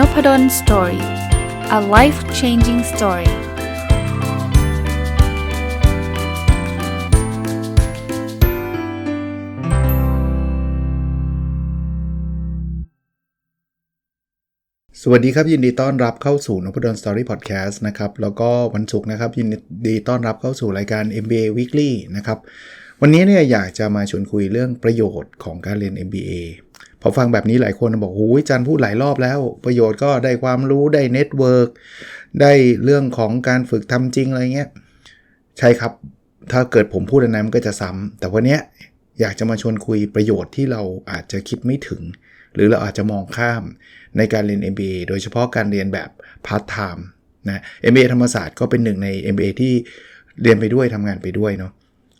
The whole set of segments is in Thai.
n o p ด d o สตอรี่ a life changing story สวัสดีครับ ยินดีต้อนรับเข้าสู่นพดลสตอรี่พอดแคสต์นะครับ แล้วก็วันศุกร์นะครับ ยินดีต้อนรับเข้าสู่รายการ MBA Weekly นะครับ วันนี้เนี่ยอยากจะมาชวนคุยเรื่องประโยชน์ของการเรียน MBA พอฟังแบบนี้หลายคนบอกโอ้ยจันพูดหลายรอบแล้ว ประโยชน์ก็ได้ความรู้ได้เน็ตเวิร์กได้เรื่องของการฝึกทำจริงอะไรเงี้ยใช่ครับ ถ้าเกิดผมพูดอันนั้นมันก็จะซ้ำแต่วันนี้อยากจะมาชวนคุยประโยชน์ที่เราอาจจะคิดไม่ถึง หรือเราอาจจะมองข้ามในการเรียน MBA โดยเฉพาะการเรียนแบบพาร์ทไทม์นะ MBA ธรรมศาสตร์ก็เป็นหนึ่งใน MBA ที่เรียนไปด้วยทำงานไปด้วยเนาะ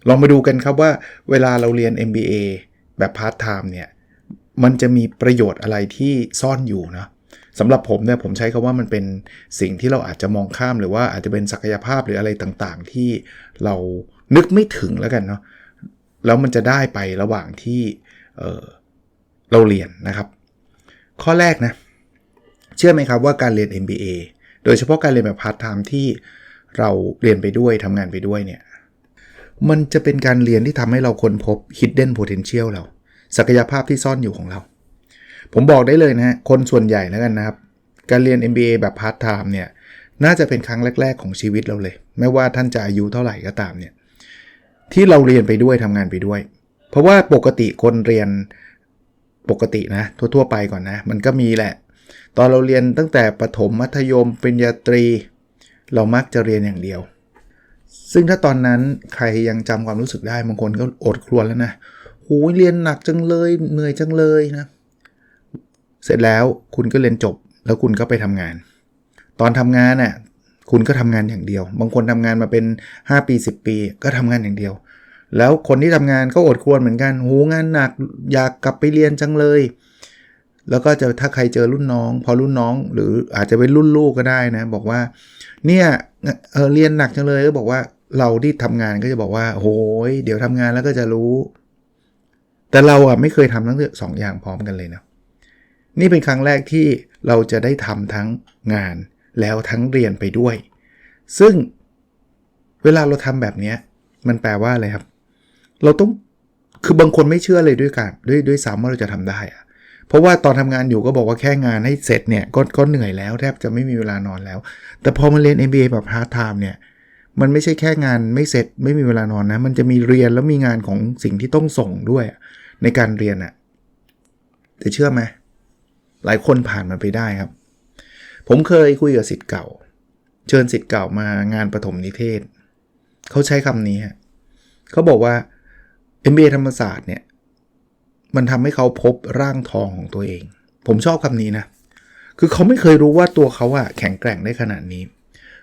ลองมาดูกันครับว่าเวลาเราเรียน MBA แบบพาร์ทไทม์เนี่ย มันจะมีประโยชน์อะไรที่ซ่อนอยู่นะสำหรับผมเนี่ยผมใช้คาว่ามันเป็นสิ่งที่เราอาจจะมองข้ามหรือว่าอาจจะเป็นศักยภาพหรืออะไรต่างๆ ที่เรานึกไม่ถึงแล้วกันเนาะแล้วมันจะได้ไประหว่างที่เเราเรียนนะครับ ข้อแรกนะเชื่อไหมครับว่าการเรียน MBA โดยเฉพาะการเรียนแบบพาร์ทไทม์ที่เราเรียนไปด้วยทำงานไปด้วยเนี่ยมันจะเป็นการเรียนที่ทำให้เราค้นพบ hidden potential เรา ศักยภาพที่ซ่อนอยู่ของเรา ผมบอกได้เลยนะฮะคนส่วนใหญ่แล้วกันนะครับ การเรียน MBA แบบพาร์ทไทม์เนี่ยน่าจะเป็นครั้งแรก ๆ ของชีวิตเราเลย ไม่ว่าท่านจะอายุเท่าไหร่ก็ตามเนี่ยที่เราเรียนไปด้วยทำงานไปด้วย เพราะว่าปกติคนเรียนปกตินะทั่วๆไปก่อนนะ มันก็มีแหละ ตอนเราเรียนตั้งแต่ประถมมัธยมปริญญาตรี เรามักจะเรียนอย่างเดียว ซึ่งถ้าตอนนั้นใครยังจำความรู้สึกได้บางคนก็อดครวญแล้วนะ โอ้ยเรียนหนักจังเลยเหนื่อยจังเลยนะ เสร็จแล้วคุณก็เรียนจบแล้วคุณก็ไปทำงาน ตอนทำงานน่ะคุณก็ทำงานอย่างเดียว บางคนทำงานมาเป็น 5 ปี 10 ปีก็ทำงานอย่างเดียว แล้วคนที่ทำงานก็อดควรเหมือนกันโหงานหนักอยากกลับไปเรียนจังเลย แล้วก็จะถ้าใครเจอรุ่นน้อง พอรุ่นน้องหรืออาจจะเป็นรุ่นลูกก็ได้นะ บอกว่าเนี่ยเออเรียนหนักจังเลยก็บอกว่าเราที่ทำงานก็จะบอกว่าโหยเดี๋ยวทำงานแล้วก็จะรู้ แต่เราอะไม่เคยทำทั้งสองอย่างพร้อมกันเลยนะ นี่เป็นครั้งแรกที่เราจะได้ทำทั้งงานแล้วทั้งเรียนไปด้วย ซึ่งเวลาเราทำแบบนี้มันแปลว่าอะไรครับ เราต้องคือบางคนไม่เชื่อเลยด้วยกันด้วยด้วยซ้ำว่าเราจะทำได้อะเพราะว่าตอนทำงานอยู่ก็บอกว่าแค่งานให้เสร็จเนี่ยก็ก็เหนื่อยแล้วแทบจะไม่มีเวลานอนแล้ว แต่พอมาเรียน MBA แบบพาร์ทไทม์เนี่ยมันไม่ใช่แค่งานไม่เสร็จไม่มีเวลานอนนะ มันจะมีเรียนแล้วมีงานของสิ่งที่ต้องส่งด้วย ในการเรียนอะแต่เชื่อไหมหลายคนผ่านมันไปได้ครับ ผมเคยคุยกับสิทธิ์เก่า เชิญสิทธิ์เก่ามางานประถมนิเทศ เขาใช้คำนี้เขาบอกว่า MBA ธรรมศาสตร์เนี่ย มันทำให้เขาพบร่างทองของตัวเอง ผมชอบคำนี้นะ คือเขาไม่เคยรู้ว่าตัวเขาอะแข็งแกร่งได้ขนาดนี้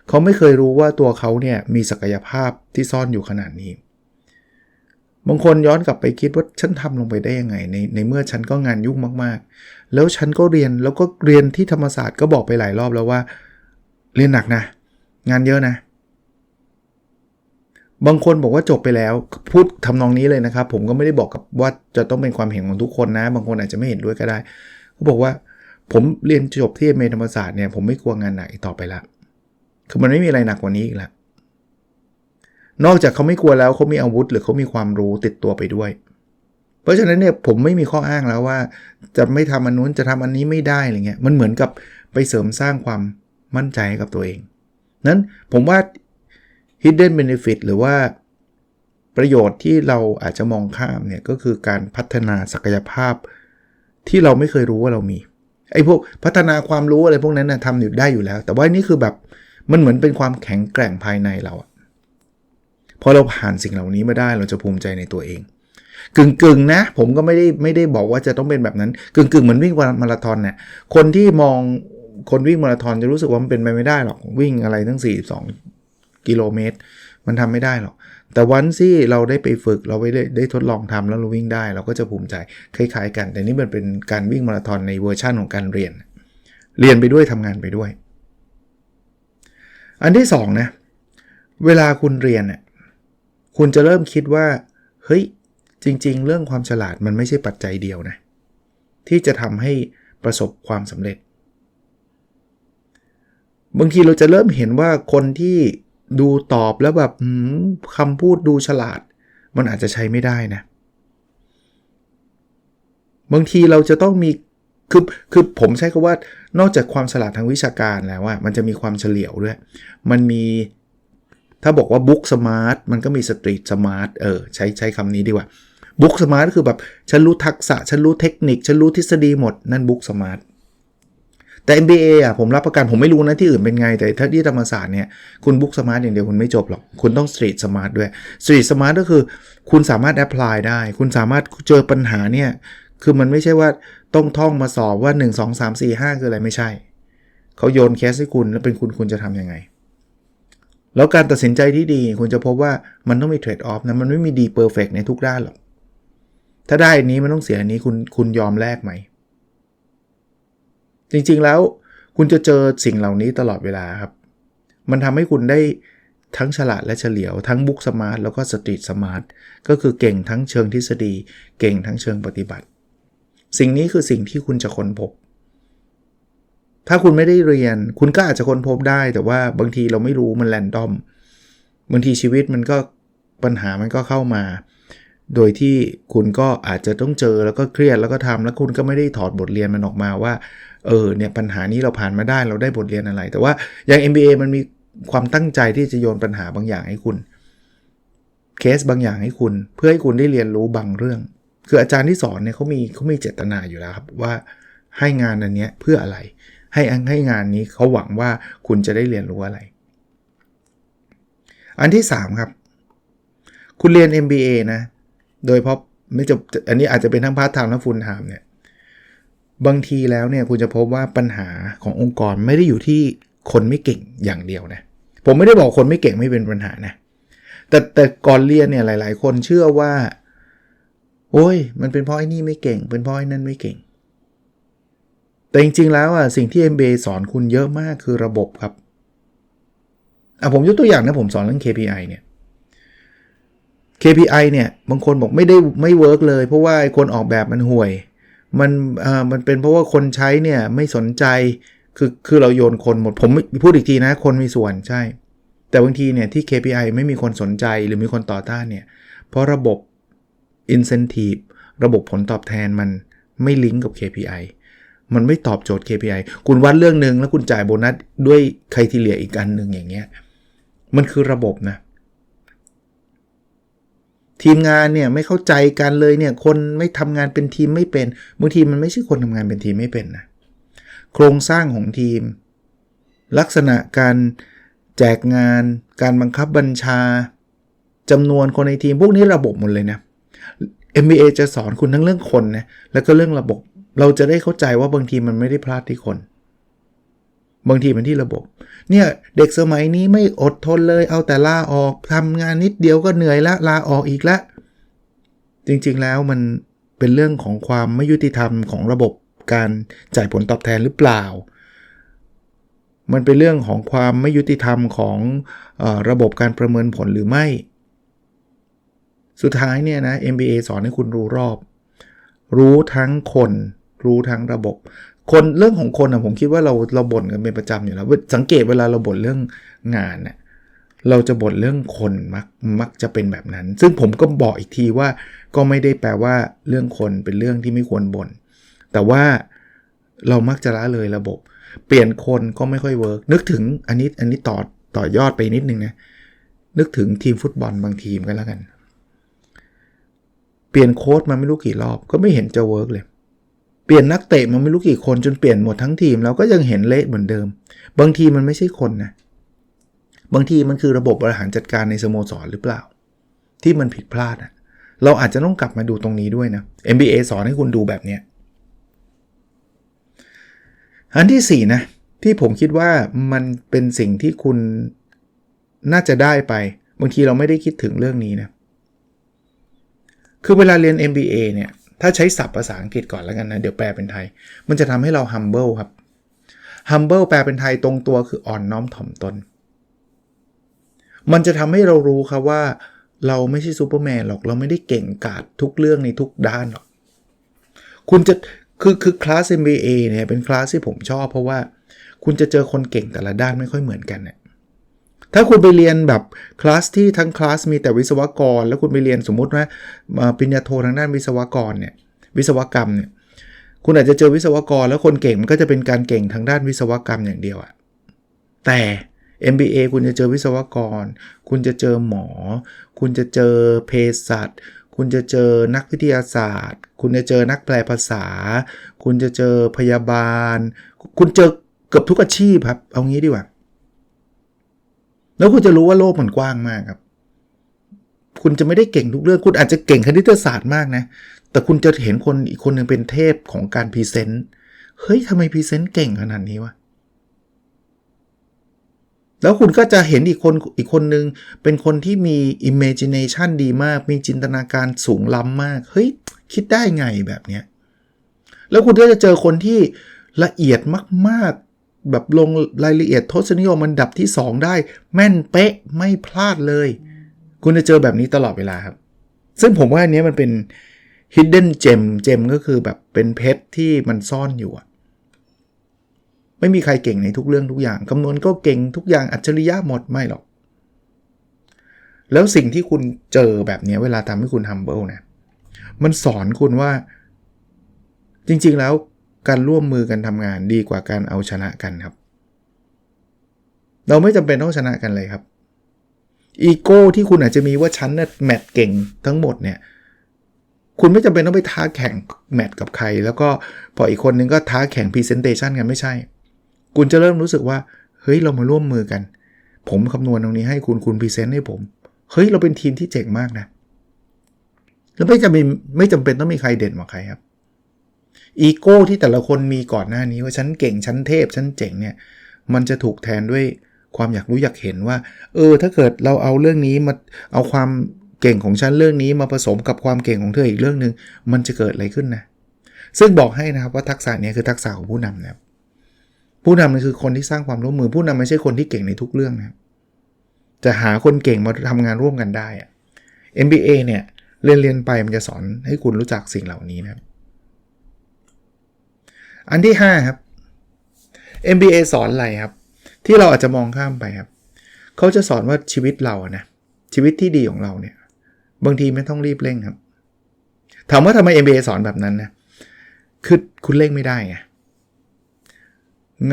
เขาไม่เคยรู้ว่าตัวเขาเนี่ยมีศักยภาพที่ซ่อนอยู่ขนาดนี้ บางคนย้อนกลับไปคิดว่าฉันทำลงไปได้ยังไงในในเมื่อฉันก็งานยุ่งมากๆ แล้วฉันก็เรียนแล้วก็เรียนที่ธรรมศาสตร์ก็บอกไปหลายรอบแล้วว่า เรียนหนักนะ งานเยอะนะ บางคนบอกว่าจบไปแล้ว พูดทำนองนี้เลยนะครับ ผมก็ไม่ได้บอกกับว่าจะต้องเป็นความเห็นของทุกคนนะ บางคนอาจจะไม่เห็นด้วยก็ได้เขาบอกว่าผมเรียนจบที่เมธรรมศาสตร์เนี่ยผมไม่กลัวงานหนักต่อไปละคือมันไม่มีอะไรหนักกว่านี้อีกแล้ว นอกจากเขาไม่กลัวแล้วเขามีอาวุธ หรือเขามีความรู้ติดตัวไปด้วย เพราะฉะนั้นเนี่ยผมไม่มีข้ออ้างแล้วว่า จะไม่ทำอันนู้นจะทำอันนี้ไม่ได้อะไรเงี้ยมันเหมือนกับไปเสริมสร้างความมั่นใจให้กับตัวเอง นั้นผมว่า hidden benefit หรือว่าประโยชน์ที่เราอาจจะมองข้ามเนี่ยก็คือการพัฒนาศักยภาพที่เราไม่เคยรู้ว่าเรามีไอ้พวกพัฒนาความรู้อะไรพวกนั้นนะทำอยู่ได้อยู่แล้ว แต่ว่านี่คือแบบมันเหมือนเป็นความแข็งแกร่งภายในเรา พอเราผ่านสิ่งเหล่านี้มาได้เราจะภูมิใจในตัวเอง กึ่งกึ่งนะ ผมก็ไม่ได้ไม่ได้บอกว่าจะต้องเป็นแบบนั้น กึ่งกึ่งเหมือนวิ่งมาราธอนเนี่ยคนที่มองคนวิ่งมาราธอนจะรู้สึกว่ามันเป็นไปไม่ได้หรอกวิ่งอะไรทั้ง 42 กิโลเมตร มันทำไม่ได้หรอก แต่วันที่เราได้ไปฝึกเราไปได้ได้ทดลองทำแล้วเราวิ่งได้ เราก็จะภูมิใจคล้ายๆ กัน แต่นี่มันเป็นการวิ่งมาราธอนในเวอร์ชั่นของการเรียน เรียนไปด้วยทำงานไปด้วย อันที่2นะเวลาคุณเรียนเนี่ย คุณจะเริ่มคิดว่า เฮ้ย จริง ๆ เรื่องความฉลาดมันไม่ใช่ปัจจัยเดียวนะ ที่จะทำให้ประสบความสำเร็จ บางทีเราจะเริ่มเห็นว่าคนที่ดูตอบแล้วแบบคำพูดดูฉลาด มันอาจจะใช้ไม่ได้นะ บางทีเราจะต้องมีคือคือผมใช้คำว่านอกจากความฉลาดทางวิชาการแล้วว่ามันจะมีความเฉลียวด้วย มันมี ถ้าบอกว่าบุ๊กสมาร์ทมันก็มีสตรีทสมาร์ทเออใช้ใช้คำนี้ดีกว่าบุ๊กสมาร์ทคือแบบฉันรู้ทักษะ ฉันรู้เทคนิค ฉันรู้ทฤษฎีหมด นั่นบุ๊กสมาร์ทแต่ MBA อะผมรับประกันผมไม่รู้นะที่อื่นเป็นไง แต่ถ้าที่ธรรมศาสตร์เนี่ยคุณบุ๊กสมาร์ทอย่างเดียวคุณไม่จบหรอก คุณต้องสตรีทสมาร์ทด้วยสตรีทสมาร์ทก็คือ คุณสามารถแอพพลายได้ คุณสามารถเจอปัญหาเนี่ย คือมันไม่ใช่ว่าต้องท่องมาสอบว่า 1 2 3 4 5 คืออะไรไม่ใช่ เขาโยนแคสให้คุณแล้วเป็นคุณคุณจะทำยังไง แล้วการตัดสินใจที่ดีคุณจะพบว่ามันต้องมีเทรดออฟนะ มันไม่มีดีเพอร์เฟกในทุกด้านหรอก ถ้าได้อันนี้มันต้องเสียอันนี้คุณคุณยอมแลกไหม จริงๆแล้วคุณจะเจอสิ่งเหล่านี้ตลอดเวลาครับ มันทำให้คุณได้ทั้งฉลาดและเฉลียว ทั้งบุ๊กสมาร์ทแล้วก็สตรีทสมาร์ทก็คือเก่งทั้งเชิงทฤษฎี เก่งทั้งเชิงปฏิบัติ สิ่งนี้คือสิ่งที่คุณจะค้นพบ ถ้าคุณไม่ได้เรียน คุณก็อาจจะค้นพบได้ แต่ว่าบางทีเราไม่รู้มันแรนดอม บางทีชีวิตมันก็ปัญหามันก็เข้ามา โดยที่คุณก็อาจจะต้องเจอแล้วก็เครียดแล้วก็ทำแล้วคุณก็ไม่ได้ถอดบทเรียนมันออกมาว่า เออเนี่ยปัญหานี้เราผ่านมาได้เราได้บทเรียนอะไร แต่ว่าอย่าง MBA มันมีความตั้งใจที่จะโยนปัญหาบางอย่างให้คุณเคสบางอย่างให้คุณ เพื่อให้คุณได้เรียนรู้บางเรื่อง คืออาจารย์ที่สอนเนี่ยเขามีเขามีเจตนาอยู่แล้วครับว่าให้งานอันเนี้ยเพื่ออะไร ให้ให้งานนี้เขาหวังว่าคุณจะได้เรียนรู้อะไร อันที่ 3 ครับ คุณเรียน MBA นะ โดยเพราะไม่จบอันนี้อาจจะเป็นทั้งพาร์ทไทม์และฟูลไทม์เนี่ยบางทีแล้วเนี่ยคุณจะพบว่าปัญหาขององค์กรไม่ได้อยู่ที่คนไม่เก่งอย่างเดียวนะ ผมไม่ได้บอกคนไม่เก่งไม่เป็นปัญหานะ แต่แต่ก่อนเรียนเนี่ยหลาย ๆ คนเชื่อว่า โอ้ย มันเป็นเพราะไอ้นี่ไม่เก่ง เป็นเพราะไอ้นั่นไม่เก่ง แต่จริงๆ แล้วอะสิ่งที่ MBA สอนคุณเยอะมากคือระบบครับอะผมยกตัวอย่างนะผมสอนเรื่อง KPI เนี่ย KPI เนี่ยบางคนบอกไม่ได้ไม่เวิร์กเลย เพราะว่าคนออกแบบมันห่วย มันอ่ามันเป็นเพราะว่าคนใช้เนี่ยไม่สนใจคือคือเราโยนคนหมดผมพูดอีกทีนะคนมีส่วนใช่ แต่บางทีเนี่ยที่ KPI ไม่มีคนสนใจหรือมีคนต่อต้านเนี่ยเพราะระบบ incentive ระบบผลตอบแทนมันไม่ลิงก์กับ KPI มันไม่ตอบโจทย์ KPI คุณวัดเรื่องหนึ่งแล้วคุณจ่ายโบนัสด้วยใครที่เหลืออีกอันหนึ่งอย่างเงี้ย มันคือระบบนะ ทีมงานเนี่ยไม่เข้าใจกันเลยเนี่ย คนไม่ทำงานเป็นทีมไม่เป็นบางทีมันไม่ใช่คนทำงานเป็นทีมไม่เป็นนะ โครงสร้างของทีม ลักษณะการแจกงาน การบังคับบัญชาจำนวนคนในทีมพวกนี้ระบบหมดเลยนะ MBA จะสอนคุณทั้งเรื่องคนนะแล้วก็เรื่องระบบ เราจะได้เข้าใจว่าบางทีมันไม่ได้พลาดที่คน บางทีมันที่ระบบ เนี่ยเด็กสมัยนี้ไม่อดทนเลย เอาแต่ลาออกทำงานนิดเดียวก็เหนื่อยละลาออกอีกละ จริงๆแล้วมันเป็นเรื่องของความไม่ยุติธรรมของระบบการจ่ายผลตอบแทนหรือเปล่า มันเป็นเรื่องของความไม่ยุติธรรมของอระบบการประเมินผลหรือไม่ สุดท้ายเนี่ยนะ MBA สอนให้คุณรู้รอบ รู้ทั้งคน รู้ทั้งระบบ คนเรื่องของคนอะผมคิดว่าเราเราบ่นกันเป็นประจำอยู่แล้วสังเกตเวลาเราบ่นเรื่องงานเนี่ยเราจะบ่นเรื่องคนมักมักจะเป็นแบบนั้น ซึ่งผมก็บอกอีกทีว่าก็ไม่ได้แปลว่าเรื่องคนเป็นเรื่องที่ไม่ควรบน่นแต่ว่าเรามักจะละเลยระบบ เปลี่ยนคนก็ไม่ค่อยเวิร์กนึกถึงอันนี้อันนี้ต่อต่อยอดไปนิดนึงนะนึกถึงทีมฟุตบอลบางทีมกันแล้วกัน เปลี่ยนโค้ดมาไม่รู้กี่รอบก็ไม่เห็นจะเวิร์กเลย เปลี่ยนนักเตะมันไม่รู้กี่คนจนเปลี่ยนหมดทั้งทีมเราก็ยังเห็นเละเหมือนเดิม บางทีมันไม่ใช่คนนะบางทีมันคือระบบบริหารจัดการในสโมสรหรือเปล่า ที่มันผิดพลาดอะเราอาจจะต้องกลับมาดูตรงนี้ด้วยนะ MBA สอนให้คุณดูแบบนี้อันที่4นะที่ผมคิดว่ามันเป็นสิ่งที่คุณน่าจะได้ไป บางทีเราไม่ได้คิดถึงเรื่องนี้นะ คือเวลาเรียน MBA เนี่ย ถ้าใช้ศัพท์ภาษาอังกฤษก่อนแล้วกันนะ เดี๋ยวแปลเป็นไทย มันจะทำให้เรา humble ครับ humble แปลเป็นไทยตรงตัวคืออ่อนน้อมถ่อมตน มันจะทำให้เรารู้ครับว่า เราไม่ใช่ซูเปอร์แมนหรอกเราไม่ได้เก่งกาจทุกเรื่องในทุกด้านหรอก คุณจะคือคือคลาส MBA เนี่ยเป็นคลาสที่ผมชอบเพราะว่า คุณจะเจอคนเก่งแต่ละด้านไม่ค่อยเหมือนกันเนี่ย ถ้าคุณไปเรียนแบบคลาสที่ทั้งคลาสมีแต่วิศวกร แล้วคุณไปเรียนสมมติว่าปริญญาโททางด้านวิศวกรเนี่ยวิศวกรรมเนี่ยคุณอาจจะเจอวิศวกร แล้วคนเก่งมันก็จะเป็นการเก่งทางด้านวิศวกรรมอย่างเดียวอะแต่ MBA คุณจะเจอวิศวกร คุณจะเจอหมอ คุณจะเจอเภสัชคุณจะเจอนักวิทยาศาสตร์ คุณจะเจอนักแปลภาษา คุณจะเจอพยาบาล คุณเจอเกือบทุกอาชีพครับ เอางี้ดีกว่า แล้วคุณจะรู้ว่าโลกมันกว้างมากครับ คุณจะไม่ได้เก่งทุกเรื่อง คุณอาจจะเก่งคณิตศาสตร์มากนะ แต่คุณจะเห็นคนอีกคนหนึ่งเป็นเทพของการพรีเซนต์ เฮ้ยทำไมพรีเซนต์เก่งขนาดนี้วะ แล้วคุณก็จะเห็นอีกคนอีกคนหนึ่งเป็นคนที่มี imagination ดีมาก มีจินตนาการสูงล้ำมาก เฮ้ย คิดได้ไงแบบเนี้ย แล้วคุณก็จะเจอคนที่ละเอียดมากๆ แบบลงรายละเอียดทศนิยมมันดับที่ 2 ได้ แม่นเป๊ะไม่พลาดเลย คุณจะเจอแบบนี้ตลอดเวลาครับ ซึ่งผมว่าอันนี้มันเป็น hidden gem gem ก็คือแบบเป็นเพชรที่มันซ่อนอยู่อะไม่มีใครเก่งในทุกเรื่องทุกอย่างคำนวณก็เก่งทุกอย่างอัจฉริยะหมดไม่หรอก แล้วสิ่งที่คุณเจอแบบนี้เวลาทำให้คุณ humble นะมันสอนคุณว่า จริงๆแล้ว การร่วมมือกันทำงานดีกว่าการเอาชนะกันครับ เราไม่จำเป็นต้องชนะกันเลยครับอีโก้ที่คุณอาจจะมีว่าฉันน่ะแมทเก่งทั้งหมดเนี่ยคุณไม่จำเป็นต้องไปท้าแข่งแมทกับใคร แล้วก็พออีกคนนึงก็ท้าแข่งพรีเซนเตชันกันไม่ใช่ คุณจะเริ่มรู้สึกว่า เฮ้ยเรามาร่วมมือกัน ผมคำนวณตรงนี้ให้คุณคุณพรีเซนต์ให้ผม เฮ้ยเราเป็นทีมที่เจ๋งมากนะ แล้วไม่จำเป็นไม่จำเป็นต้องมีใครเด่นกว่าใครครับ อีโก้ที่แต่ละคนมีก่อนหน้านี้ว่าฉันเก่งฉันเทพฉันเจ๋งเนี่ยมันจะถูกแทนด้วยความอยากรู้อยากเห็นว่า เออ ถ้าเกิดเราเอาเรื่องนี้มาเอาความเก่งของฉันเรื่องนี้มาผสมกับความเก่งของเธออีกเรื่องหนึ่งมันจะเกิดอะไรขึ้นนะ ซึ่งบอกให้นะครับว่าทักษะนี้คือทักษะของผู้นำนะครับผู้นำนี่คือคนที่สร้างความร่วมมือ ผู้นำไม่ใช่คนที่เก่งในทุกเรื่องนะจะหาคนเก่งมาทำงานร่วมกันได้อะ MBA เนี่ยเรียนเรียนไปมันจะสอนให้คุณรู้จักสิ่งเหล่านี้นะครับ อันที่ 5 ครับ MBA สอนอะไรครับ ที่เราอาจจะมองข้ามไปครับ เขาจะสอนว่าชีวิตเรานะชีวิตที่ดีของเราเนี่ย บางทีไม่ต้องรีบเร่งครับ ถามว่าทำไม MBA สอนแบบนั้นนะคือคุณเร่งไม่ได้ไง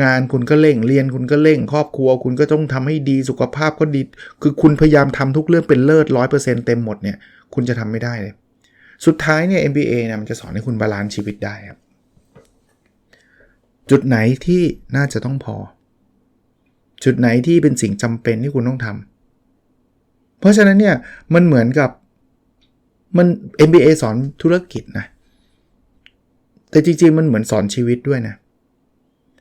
งานคุณก็เร่งเรียนคุณก็เร่ง ครอบครัว คุณก็ต้องทำให้ดีสุขภาพก็ดี คือคุณพยายามทำทุกเรื่องเป็นเลิศร้อยเปอร์เซ็นต์เต็มหมดเนี่ย คุณจะทำไม่ได้เลย สุดท้ายเนี่ย MBA เนี่ยมันจะสอนให้คุณบาลานซ์ชีวิตได้ครับ จุดไหนที่น่าจะต้องพอ จุดไหนที่เป็นสิ่งจำเป็นที่คุณต้องทำเพราะฉะนั้นเนี่ยมันเหมือนกับมัน MBA สอนธุรกิจนะ แต่จริงๆ มันเหมือนสอนชีวิตด้วยนะ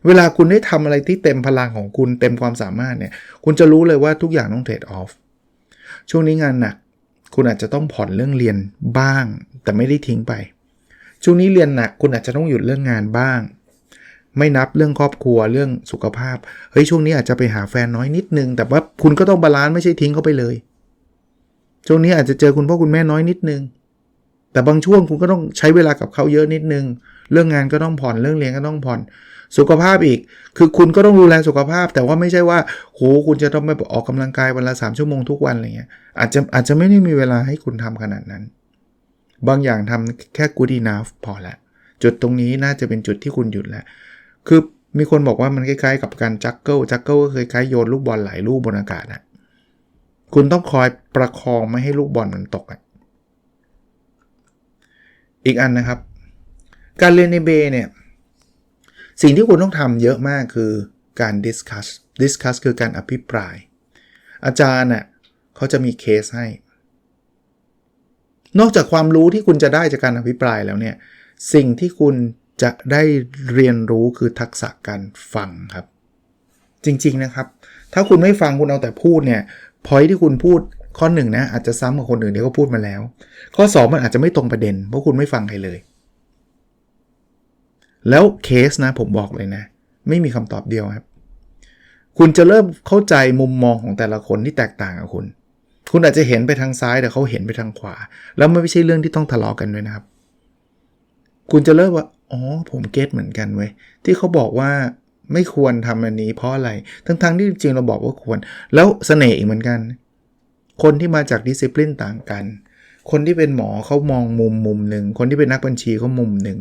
เวลาคุณได้ทำอะไรที่เต็มพลังของคุณเต็มความสามารถเนี่ย คุณจะรู้เลยว่าทุกอย่างต้องเทรดออฟ ช่วงนี้งานหนัก คุณอาจจะต้องผ่อนเรื่องเรียนบ้าง แต่ไม่ได้ทิ้งไป ช่วงนี้เรียนหนัก คุณอาจจะต้องหยุดเรื่องงานบ้าง ไม่นับเรื่องครอบครัวเรื่องสุขภาพ เฮ้ยช่วงนี้อาจจะไปหาแฟนน้อยนิดนึง แต่ว่าคุณก็ต้องบาลานซ์ไม่ใช่ทิ้งเขาไปเลย ช่วงนี้อาจจะเจอคุณพ่อคุณแม่น้อยนิดนึง แต่บางช่วงคุณก็ต้องใช้เวลากับเขาเยอะนิดนึง เรื่องงานก็ต้องผ่อนเรื่องเรียนก็ต้องผ่อน สุขภาพอีก คือคุณก็ต้องดูแลสุขภาพ แต่ว่าไม่ใช่ว่าโหคุณจะต้องไปออกกำลังกายวันละ3ชั่วโมงทุกวันอะไรเงี้ย อาจจะอาจจะไม่ได้มีเวลาให้คุณทำขนาดนั้น บางอย่างทำแค่ good enough พอละจุดตรงนี้น่าจะเป็นจุดที่คุณหยุดแล้ว คือมีคนบอกว่ามันคล้ายๆกับการจักเกิลจักเกิลก็เคยคล้ายโยนลูกบอลหลายลูกบนอากาศนะคุณต้องคอยประคองไม่ให้ลูกบอลมันตกอะอีกอันนะครับ การเรียนในเบเนี่ยสิ่งที่คุณต้องทำเยอะมากคือการ discuss discuss คือการอภิปราย อาจารย์น่ะเขาจะมีเคสให้ นอกจากความรู้ที่คุณจะได้จากการอภิปรายแล้วเนี่ย สิ่งที่คุณ จะได้เรียนรู้คือทักษะการฟังครับ จริง ๆนะครับ ถ้าคุณไม่ฟังคุณเอาแต่พูดเนี่ยพอยที่คุณพูดข้อหนึ่งนะอาจจะซ้ำกับคนอื่นที่เขาพูดมาแล้ว ข้อ 2 มันอาจจะไม่ตรงประเด็น เพราะคุณไม่ฟังใครเลย แล้วเคสนะผมบอกเลยนะ ไม่มีคำตอบเดียวครับ คุณจะเริ่มเข้าใจมุมมองของแต่ละคนที่แตกต่างกับคุณ คุณอาจจะเห็นไปทางซ้ายแต่เขาเห็นไปทางขวา แล้วไม่ใช่เรื่องที่ต้องทะเลาะกันด้วยนะครับ คุณจะเริ่มว่า อ๋อผมเก็ตเหมือนกันเว้ยที่เขาบอกว่าไม่ควรทำอันนี้เพราะอะไร ทั้งๆที่จริงเราบอกว่าควร แล้วเสน่ห์อีกเหมือนกัน คนที่มาจากดิสซิ p ลินต่างกัน คนที่เป็นหมอเขามองมุมมุมหนึ่ง คนที่เป็นนักบัญชีเขามุมหนึ่ง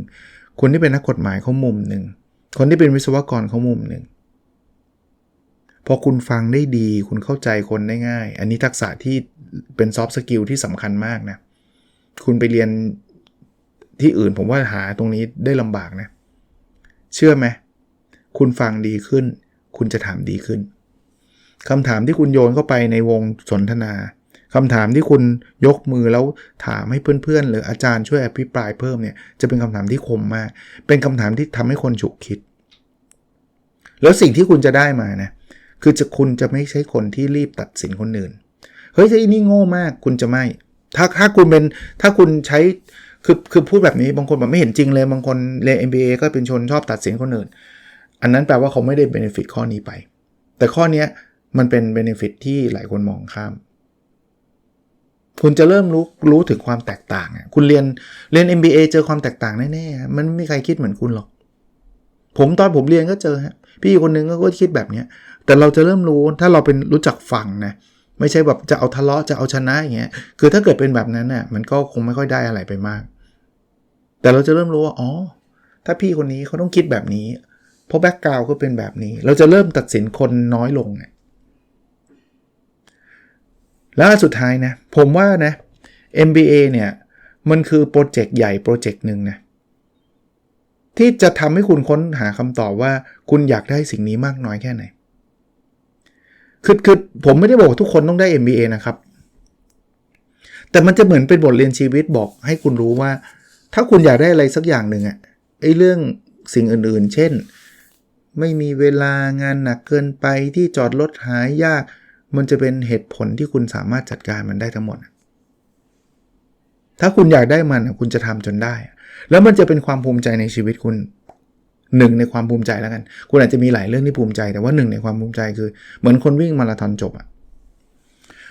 คนที่เป็นนักกฎหมายเขามุมหนึ่ง คนที่เป็นวิศวกรเขามุมหนึ่ง พอคุณฟังได้ดี คุณเข้าใจคนได้ง่าย อันนี้ทักษะที่เป็นซอฟต์สกิลที่สำคัญมากนะ คุณไปเรียน ที่อื่นผมว่าหาตรงนี้ได้ลำบากนะ เชื่อไหมคุณฟังดีขึ้น คุณจะถามดีขึ้นคำถามที่คุณโยนเข้าไปในวงสนทนาคำถามที่คุณยกมือแล้วถามให้เพื่อนๆ หรืออาจารย์ช่วยอภิปรายเพิ่มเนี่ยจะเป็นคำถามที่คมมาก เป็นคำถามที่ทำให้คนฉุกคิด แล้วสิ่งที่คุณจะได้มานะคือจะคุณจะไม่ใช่คนที่รีบตัดสินคนอื่น เฮ้ยไอ้นี่โง่มากคุณจะไม่ ถ้าถ้าคุณเป็นถ้าคุณใช้ คือคือพูดแบบนี้บางคนแบบไม่เห็นจริงเลย บางคนเรียน MBA ก็เป็นชนชอบตัดสินคนอื่น อันนั้นแปลว่าเขาไม่ได้เบนฟิตข้อนี้ไป แต่ข้อนี้มันเป็นเบนฟิตที่หลายคนมองข้าม คุณจะเริ่มรู้รู้ถึงความแตกต่าง คุณเรียนเรียน MBA เจอความแตกต่างแน่ๆ มันไม่มีใครคิดเหมือนคุณหรอก ผมตอนผมเรียนก็เจอฮะ พี่คนนึงก็คิดแบบนี้ แต่เราจะเริ่มรู้ถ้าเราเป็นรู้จักฟังนะไม่ใช่แบบจะเอาทะเลาะจะเอาชนะอย่างเงี้ย คือถ้าเกิดเป็นแบบนั้นน่ะมันก็คงไม่ค่อยได้อะไรไปมาก แต่เราจะเริ่มรู้ว่าอ๋อถ้าพี่คนนี้เขาต้องคิดแบบนี้ เพราะแบ็กกราวก็เป็นแบบนี้ เราจะเริ่มตัดสินคนน้อยลงเนี่ยแล้วสุดท้ายนะผมว่านะ MBA เนี่ยมันคือโปรเจกต์ใหญ่โปรเจกต์หนึ่งนะที่จะทำให้คุณค้นหาคำตอบว่าคุณอยากได้สิ่งนี้มากน้อยแค่ไหน คือคือผมไม่ได้บอกทุกคนต้องได้ MBA นะครับ แต่มันจะเหมือนเป็นบทเรียนชีวิตบอกให้คุณรู้ว่า ถ้าคุณอยากได้อะไรสักอย่างหนึ่งอะไอ้เรื่องสิ่งอื่นๆ เช่น ไม่มีเวลางานหนักเกินไปที่จอดรถหายยาก มันจะเป็นเหตุผลที่คุณสามารถจัดการมันได้ทั้งหมด ถ้าคุณอยากได้มันคุณจะทำจนได้ แล้วมันจะเป็นความภูมิใจในชีวิตคุณหนึ่งในความภูมิใจแล้วกัน คุณอาจจะมีหลายเรื่องที่ภูมิใจ แต่ว่าหนึ่งในความภูมิใจคือ เหมือนคนวิ่งมาราธอนจบอะ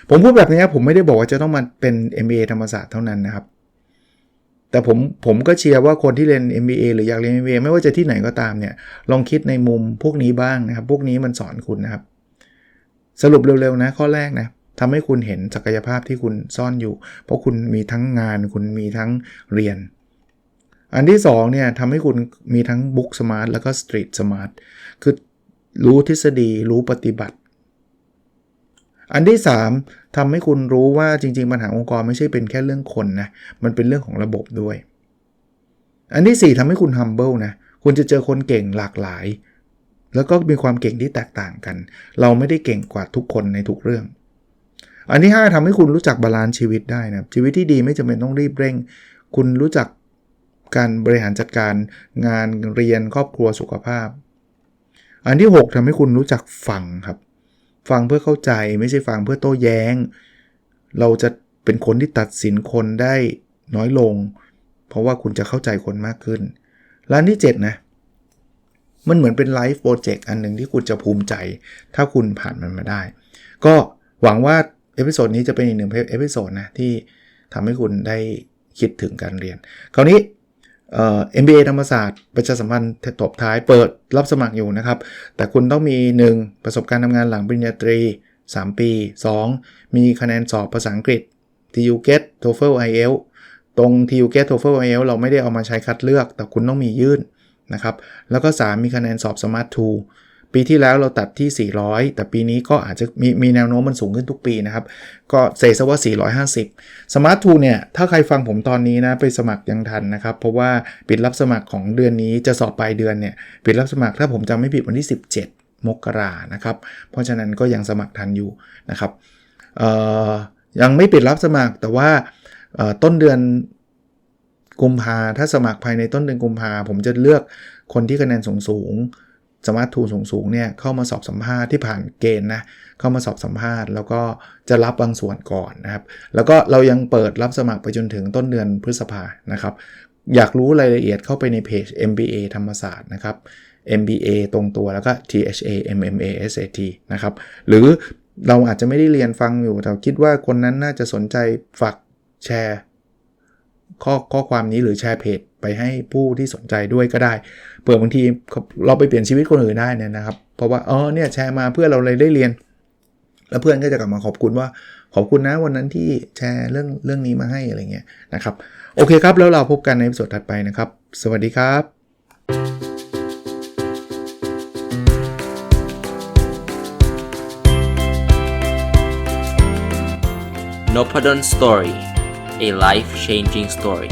ผมพูดแบบนี้ผมไม่ได้บอกว่าจะต้องมาเป็น MBA ธรรมศาสตร์เท่านั้นนะครับ แต่ผมผมก็เชียร์ว่าคนที่เรียน MBA หรืออยากเรียน MBA ไม่ว่าจะที่ไหนก็ตามเนี่ยลองคิดในมุมพวกนี้บ้างนะครับ พวกนี้มันสอนคุณนะครับ สรุปเร็วๆนะข้อแรกนะทำให้คุณเห็นศักยภาพที่คุณซ่อนอยู่ เพราะคุณมีทั้งงาน คุณมีทั้งเรียน อันที่2เนี่ยทำให้คุณมีทั้งบุ๊กสมาร์ทแล้วก็สตรีทสมาร์ทคือรู้ทฤษฎีรู้ปฏิบัติ อันที่ 3 ทำให้คุณรู้ว่าจริง ๆ ปัญหาองค์กรไม่ใช่เป็นแค่เรื่องคนนะ มันเป็นเรื่องของระบบด้วย อันที่ 4ทำให้คุณ humble นะ คุณจะเจอคนเก่งหลากหลาย แล้วก็มีความเก่งที่แตกต่างกัน เราไม่ได้เก่งกว่าทุกคนในทุกเรื่อง อันที่ 5ทำให้คุณรู้จักบาลานซ์ชีวิตได้นะชีวิตที่ดีไม่จำเป็นต้องรีบเร่ง คุณรู้จักการบริหารจัดการงานเรียนครอบครัวสุขภาพ อันที่ 6ทำให้คุณรู้จักฟังครับ ฟังเพื่อเข้าใจไม่ใช่ฟังเพื่อโต้แย้ง เราจะเป็นคนที่ตัดสินคนได้น้อยลง เพราะว่าคุณจะเข้าใจคนมากขึ้นและอันที่ 7 นะ มันเหมือนเป็นไลฟ์โปรเจกต์อันหนึ่งที่คุณจะภูมิใจ ถ้าคุณผ่านมันมาได้ ก็หวังว่าเอพิโซดนี้จะเป็นอีกหนึ่งเอพิโซดนะที่ทำให้คุณได้คิดถึงการเรียน คราวนี้ เอ่อ MBA ธรรมศาสตร์ประชาสัมพันธ์ตบท้ายเปิดรับสมัครอยู่นะครับ แต่คุณต้องมี 1. ประสบการณ์ทำงานหลังปริญญาตรี 3 ปี 2. มีคะแนนสอบภาษาอังกฤษ TU GET TOEFL IELTS ตรง TU GET TOEFL IELTS เราไม่ได้เอามาใช้คัดเลือก แต่คุณต้องมียื่นนะครับ แล้วก็ 3 มีคะแนนสอบ Smart 2 ปีที่แล้วเราตัดที่ 400 แต่ปีนี้ก็อาจจะมีมีแนวโน้มมันสูงขึ้นทุกปีนะครับ ก็เซซะว่า 450 Smart 2เนี่ย ถ้าใครฟังผมตอนนี้นะ ไปสมัครยังทันนะครับ เพราะว่าปิดรับสมัครของเดือนนี้จะสอบปลายเดือนเนี่ย ปิดรับสมัครถ้าผมจำไม่ผิดวันที่ 17 มกรานะครับ เพราะฉะนั้นก็ยังสมัครทันอยู่นะครับยังไม่ปิดรับสมัครแต่ว่าต้นเดือนกุมภาถ้าสมัครภายในต้นเดือนกุมภาผมจะเลือกคนที่คะแนนสูงสูง สมาร์ททูสูงสูงเนี่ยเข้ามาสอบสัมภาษณ์ที่ผ่านเกณฑ์นะเข้ามาสอบสัมภาษณ์แล้วก็จะรับบางส่วนก่อนนะครับ แล้วก็เรายังเปิดรับสมัครไปจนถึงต้นเดือนพฤษภานะครับอยากรู้รายละเอียดเข้าไปในเพจ MBA ธรรมศาสตร์นะครับ MBA ตรงตัวแล้วก็ THA MMA SAT นะครับหรือเราอาจจะไม่ได้เรียนฟังอยู่ แต่คิดว่าคนนั้นน่าจะสนใจฝากแชร์ข้อข้อความนี้หรือแชร์เพจไปให้ผู้ที่สนใจด้วยก็ได้ เผื่อบางทีเราไปเปลี่ยนชีวิตคนอื่นได้เนี่ยนะครับ เพราะว่าเออเนี่ยแชร์มาเพื่อเราเลยได้เรียน แล้วเพื่อนก็จะกลับมาขอบคุณว่าขอบคุณนะวันนั้นที่แชร์เรื่องเรื่องนี้มาให้อะไรเงี้ยนะครับโอเคครับ แล้วเราพบกันในสดถัดไปนะครับ สวัสดีครับ n o p ด d o n Story a life changing story